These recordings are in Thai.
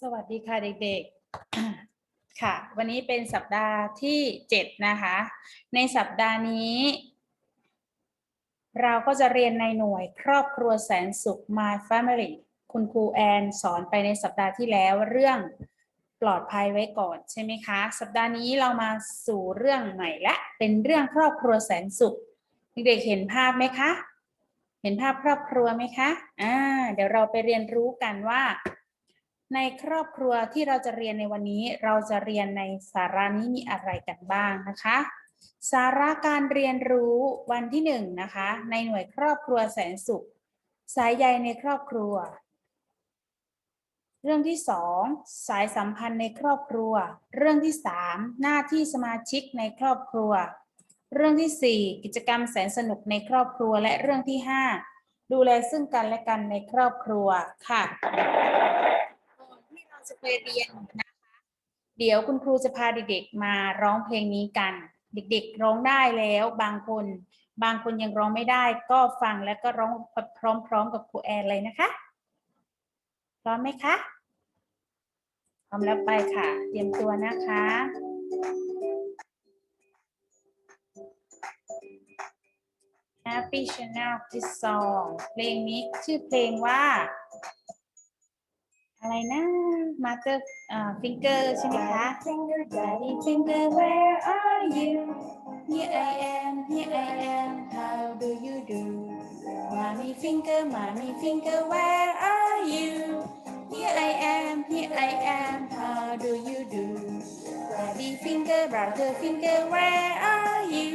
สวัสดีค่ะเด็กๆ ค่ะ วันนี้เป็นสัปดาห์ที่เจ็ดนะคะ ในสัปดาห์นี้ เราก็จะเรียนในหน่วยครอบครัวแสนสุข My Family คุณครูแอนสอนไปในสัปดาห์ที่แล้วเรื่องปลอดภัยไว้ก่อนใช่ไหมคะ สัปดาห์นี้เรามาสู่เรื่องใหม่และเป็นเรื่องครอบครัวแสนสุข เด็กๆเห็นภาพไหมคะ เห็นภาพครอบครัวไหมคะ อ่า เดี๋ยวเราไปเรียนรู้กันว่า ในครอบครัวที่เราจะเรียนในวันนี้ เราจะเรียนในสาระนี้มีอะไรกันบ้างนะคะ สาระการเรียนรู้วันที่หนึ่งนะคะ ในหน่วยครอบครัวแสนสุข สายใยในครอบครัว เรื่องที่สองสายสัมพันธ์ในครอบครัว เรื่องที่สามหน้าที่สมาชิกในครอบครัว เรื่องที่สี่กิจกรรมแสนสนุกในครอบครัวและเรื่องที่ห้าดูแลซึ่งกันและกันในครอบครัวค่ะ ก่อนที่เราจะไปเรียนนะคะเดี๋ยวคุณครูจะพาเด็กๆมาร้องเพลงนี้กัน เด็กๆร้องได้แล้ว บางคน บางคนยังร้องไม่ได้ ก็ฟังแล้วก็ร้องพร้อม ๆ กับครูแอนเลยนะคะพร้อมไหมคะพร้อมแล้วไปค่ะ เตรียมตัวนะคะ Happy Channel Kids Song เพลงนี้ชื่อเพลงว่า อะไรนะ Mother อ่า Finger ใช่ไหมคะ Finger Daddy Finger where are you Here I am Here I am How do you do Mommy Finger Mommy Finger where are you Here I am Here I am How do you do Daddy Finger Brother Finger where are you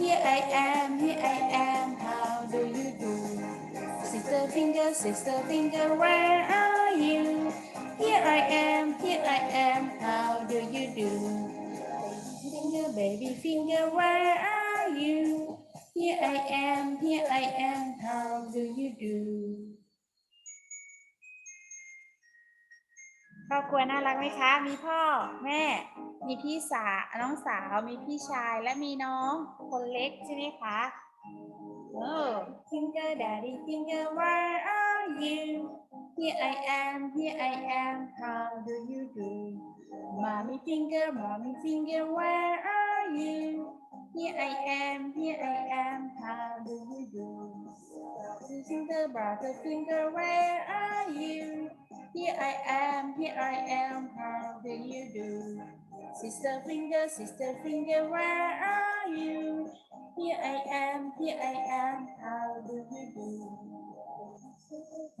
Here I am Here I am How do you do Sister finger, sister finger, where are you? Here I am, here I am, how do you do? Baby finger, baby finger, where are you? Here I am, here I am, how do you do? ครอบครัวน่ารักไหมคะ มีพ่อแม่ มีพี่สาวน้องสาว มีพี่ชายและมีน้องคนเล็กใช่ไหมคะ Oh, finger daddy finger, where are you? Here I am, here I am, how do you do? Mommy finger, mommy finger, where are you? Here I am, here I am, how do you do? Finger, brother finger, where are you? Here I am, here I am, how do you do? Sister finger, sister finger, where are you? Here I am, here I am, how do you do?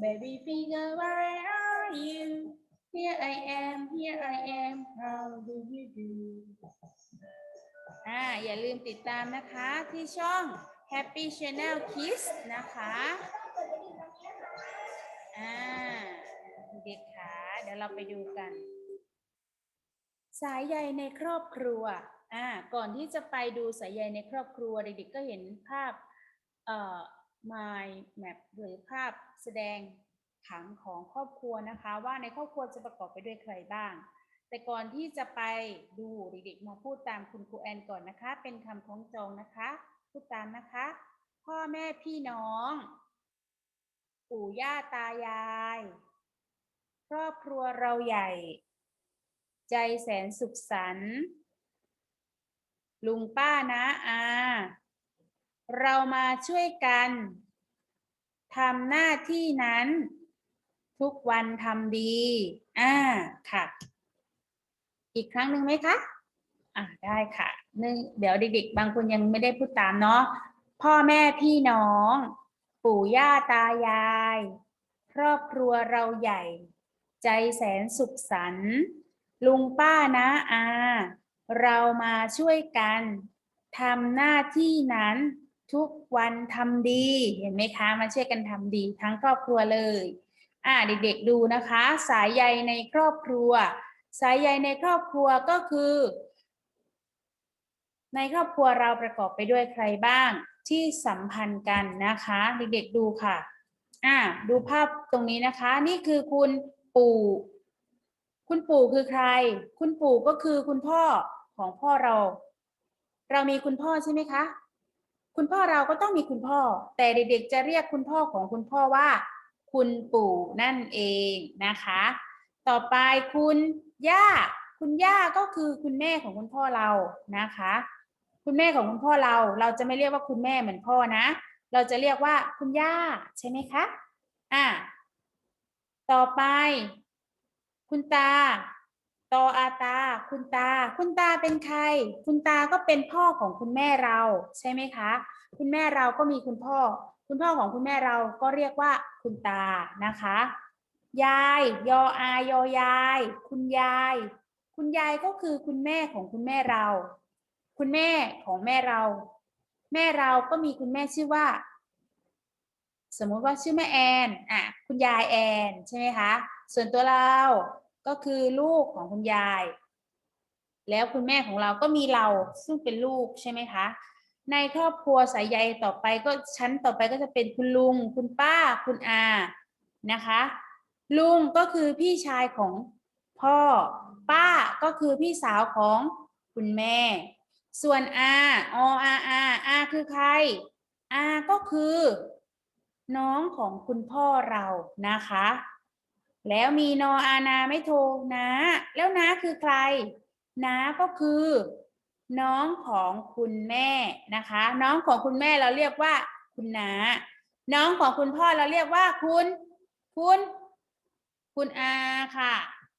Baby finger, where are you? Here I am, here I am, how do you do? อ่าอย่าลืมติดตามนะคะที่ช่อง Happy Channel Kids นะคะอ่าเด็กขาเดี๋ยวเราไปดูกัน สายใยในครอบครัวอ่าก่อนที่จะไปดูสายใยในครอบครัวเด็กๆก็เห็นภาพเอ่อ mind map หรือภาพแสดงผังของครอบครัวนะคะ ว่าในครอบครัวจะประกอบไปด้วยใครบ้าง แต่ก่อนที่จะไปดูเด็กๆมาพูดตามคุณครูแอนก่อนนะคะ เป็นคำคล้องจองนะคะ พูดตามนะคะ พ่อแม่พี่น้อง ปู่ย่าตายาย ครอบครัวเราใหญ่ ใจแสนสุขสันต์ลุงป้านะอา เรามาช่วยกันทำหน้าที่นั้น ทุกวันทำดี อ่า ค่ะ อีกครั้งหนึ่งไหมคะ อ่า ได้ค่ะนึ่งเดี๋ยวเด็กๆ บางคนยังไม่ได้พูดตามเนาะ พ่อแม่พี่น้อง ปู่ย่าตายาย ครอบครัวเราใหญ่ ใจแสนสุขสันต์ ลุงป้านะอา เรามาช่วยกันทำหน้าที่นั้น ทุกวันทำดีเห็นไหมคะ มาช่วยกันทำดีทั้งครอบครัวเลย อ่าเด็กๆดูนะคะ สายใยในครอบครัว สายใยในครอบครัวก็คือ ในครอบครัวเราประกอบไปด้วยใครบ้างที่สัมพันธ์กันนะคะ เด็กๆดูค่ะ อ่าดูภาพตรงนี้นะคะ นี่คือคุณปู่ คุณปู่คือใคร คุณปู่ก็คือคุณพ่อของพ่อเรา เรามีคุณพ่อใช่ไหมคะ คุณพ่อเราก็ต้องมีคุณพ่อ แต่เด็กๆจะเรียกคุณพ่อของคุณพ่อว่า คุณปู่นั่นเองนะคะ ต่อไปคุณย่า คุณย่าก็คือคุณแม่ของคุณพ่อเรานะคะ คุณแม่ของคุณพ่อเรา เราจะไม่เรียกว่าคุณแม่เหมือนพ่อนะ เราจะเรียกว่าคุณย่าใช่ไหมคะอะต่อไป คุณตา ตออาตา คุณตา คุณตาเป็นใคร คุณตาก็เป็นพ่อของคุณแม่เราใช่ไหมคะ คุณแม่เราก็มีคุณพ่อ คุณพ่อของคุณแม่เราก็เรียกว่าคุณตานะคะ ยาย ยออายอยาย คุณยาย คุณยายก็คือคุณแม่ของคุณแม่เรา คุณแม่ของแม่เรา แม่เราก็มีคุณแม่ชื่อว่า สมมุติว่าชื่อแม่แอนอะคุณยายแอนใช่ไหมคะ ส่วนตัวเรา ก็คือลูกของคุณยาย แล้วคุณแม่ของเราก็มีเราซึ่งเป็นลูกใช่ไหมคะ ในครอบครัวสายใยต่อไปก็ชั้นต่อไปก็จะเป็นคุณลุง คุณป้า คุณอานะคะ ลุงก็คือพี่ชายของพ่อ ป้าก็คือพี่สาวของคุณแม่ ส่วนอาออาอาอาคือใครอาก็คือ น้องของคุณพ่อเรานะคะ แล้วมีนออานาไม่โทรนะแล้วนะคือใครนะก็คือ น้องของคุณแม่นะคะ น้องของคุณแม่เราเรียกว่าคุณนาน้องของคุณพ่อเราเรียกว่าคุณ คุณ คุณอาค่ะ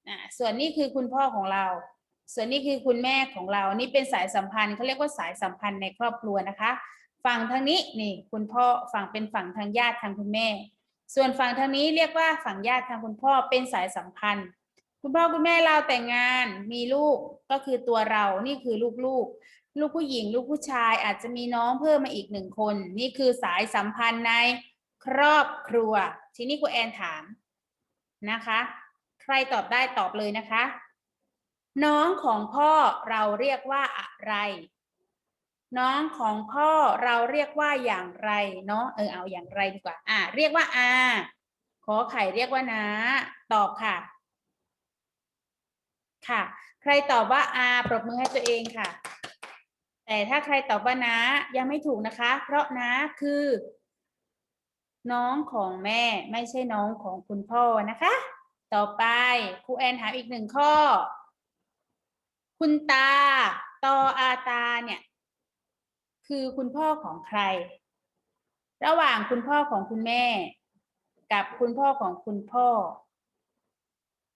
อ่าส่วนนี้คือคุณพ่อของเรา ส่วนนี้คือคุณแม่ของเรา นี่เป็นสายสัมพันธ์เขาเรียกว่าสายสัมพันธ์ในครอบครัวนะคะ ฝั่งทางนี้นี่ คุณพ่อฝั่งเป็นฝั่งทางญาติทางคุณแม่ ส่วนฝั่งทางนี้เรียกว่าฝั่งญาติทางคุณพ่อเป็นสายสัมพันธ์ คุณพ่อคุณแม่เราแต่งงานมีลูกก็คือตัวเรานี่คือลูกลูกๆ ลูกผู้หญิง ลูกผู้ชายอาจจะมีน้องเพิ่มมาอีกหนึ่งคน นี่คือสายสัมพันธ์ในครอบครัว ทีนี้ครูแอนถามนะคะ ใครตอบได้ตอบเลยนะคะ น้องของพ่อเราเรียกว่าอะไร น้องของพ่อเราเรียกว่าอย่างไรเนาะเออเอาอย่างไรดีกว่า อ่า เรียกว่าอาขอไข่เรียกว่านาตอบค่ะ ค่ะ ใครตอบว่าอาปรบมือให้ตัวเองค่ะ แต่ถ้าใครตอบว่านะยังไม่ถูกนะคะ เพราะนะคือ น้องของแม่ไม่ใช่น้องของคุณพ่อนะคะ ต่อไปครูแอนถามอีกหนึ่งข้อ คุณตาตออาตาเนี่ย คือคุณพ่อของใคร ระหว่างคุณพ่อของคุณแม่ กับคุณพ่อของคุณพ่อ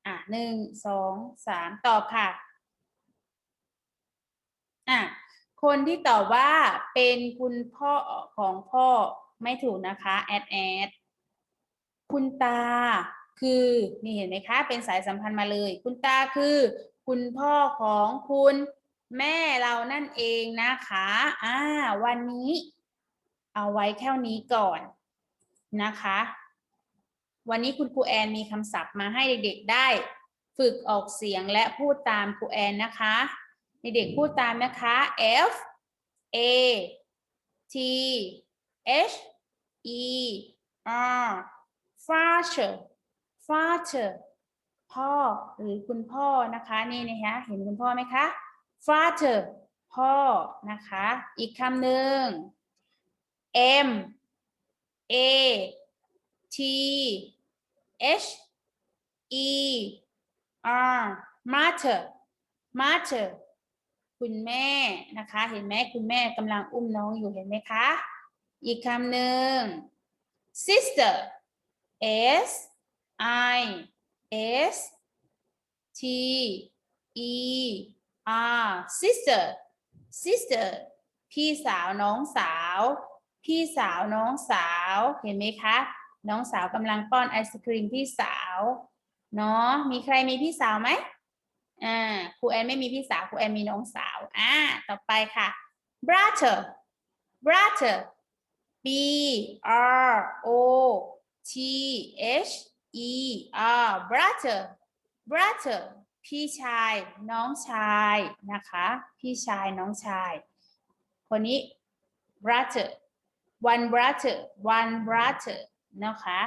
อะหนึ่งสองสามตอบค่ะ อะ คนที่ตอบว่าเป็นคุณพ่อของพ่อไม่ถูกนะคะ แอดแอด คุณตาคือนี่เห็นไหมคะ เป็นสายสัมพันธ์มาเลย คุณตาคือ คุณพ่อของคุณ แม่เรานั่นเองนะคะ อ่า วันนี้ เอาไว้แค่นี้ก่อนนะคะ วันนี้คุณครูแอนมีคำศัพท์มาให้เด็กๆได้ ฝึกออกเสียงและพูดตามครูแอนนะคะเด็กๆพูดตามนะคะ F A T H E R father father พ่อหรือคุณพ่อนะคะ นี่นะคะ เห็นคุณพ่อไหมคะ father พ่อนะคะ อีกคำหนึ่ง M A T H E R mother mother คุณแม่นะคะ เห็นไหมคุณแม่กำลังอุ้มน้องอยู่เห็นไหมคะ อีกคำหนึ่ง sister S I S T E R sister sister พี่สาวน้องสาว พี่สาวน้องสาว เห็นไหมคะ น้องสาวกำลังป้อนไอศครีมพี่สาวเนาะมีใครมีพี่สาวไหมอ่าครูแอนไม่มีพี่สาวครูแอนมีน้องสาวอ่าต่อไปค่ะ brother brother b r o t h e r brother brother พี่ชายน้องชายนะคะ พี่ชายน้องชาย คนนี้ brother one brother one brother นะคะ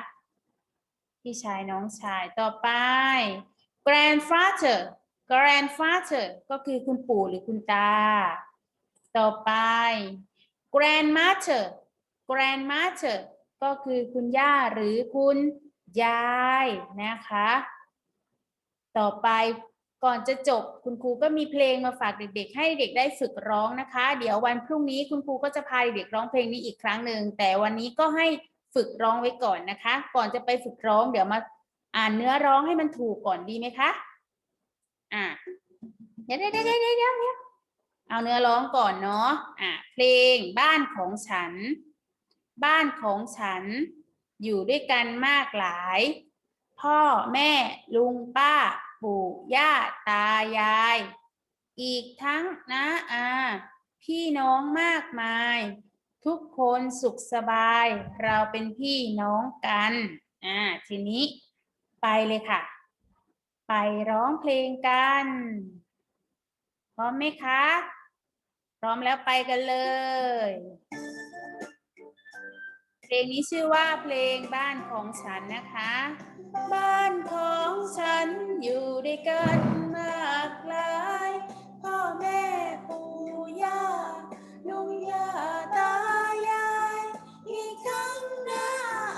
พี่ชายน้องชายต่อไป grandfather grandfather ก็คือคุณปู่หรือคุณตา ต่อไป grandmother grandmother ก็คือคุณย่าหรือคุณยายนะคะ ต่อไป ก่อนจะจบคุณครูก็มีเพลงมาฝากเด็ก ๆ ให้เด็กได้ฝึกร้องนะคะ เดี๋ยววันพรุ่งนี้คุณครูก็จะพาเด็กร้องเพลงนี้อีกครั้งหนึ่งแต่วันนี้ก็ให้ฝึกร้องไว้ก่อนนะคะ ก่อนจะไปฝึกร้องเดี๋ยวมาอ่านเนื้อร้องให้มันถูกก่อนดีไหมคะอะเดี๋ยวเดี๋ยวเดี๋ยวเดี๋ยวเอาเนื้อร้องก่อนเนาะอะเพลงบ้านของฉัน บ้านของฉัน อยู่ด้วยกันมากหลาย พ่อแม่ลุงป้า ปู่ย่าตายาย อีกทั้งนะอา พี่น้องมากมาย ทุกคนสุขสบาย เราเป็นพี่น้องกัน อ่า ทีนี้ไปเลยค่ะ ไปร้องเพลงกันพร้อมไหมคะ พร้อมแล้วไปกันเลย ลงนี้ชื่อว่าเพลงบ้านของฉันนะคะ บ้านของฉันอยู่ด้วยกันมากหลายพ่อแม่ปู่ย่าลุงย่าตายายอีกทั้งน้า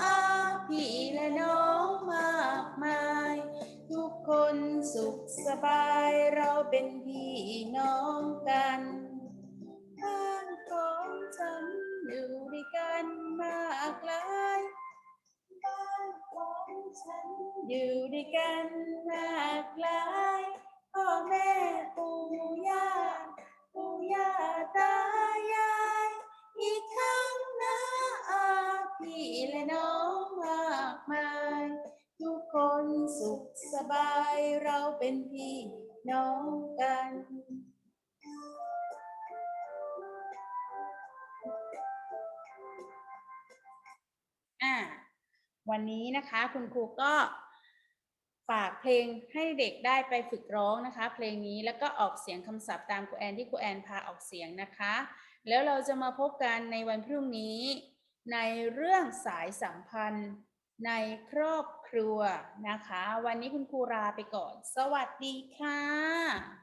อาพี่และน้องมากมาย ทุกคนสุขสบายเราเป็นพี่น้องกัน ฉันอยู่ด้วยกันมากลายพ่อแม่ปู่ย่าปู่ย่าตายาย อีกทั้งน้าอาพี่และน้องมากมาย ทุกคนสุขสบายเราเป็นพี่น้องกัน วันนี้นะคะคุณครูก็ฝากเพลงให้เด็กได้ไปฝึกร้องนะคะ เพลงนี้แล้วก็ออกเสียงคำศัพท์ตามครูแอนที่ครูแอนพาออกเสียงนะคะ แล้วเราจะมาพบกันในวันพรุ่งนี้ ในเรื่องสายสัมพันธ์ในครอบครัวนะคะ วันนี้คุณครูลาไปก่อน สวัสดีค่ะ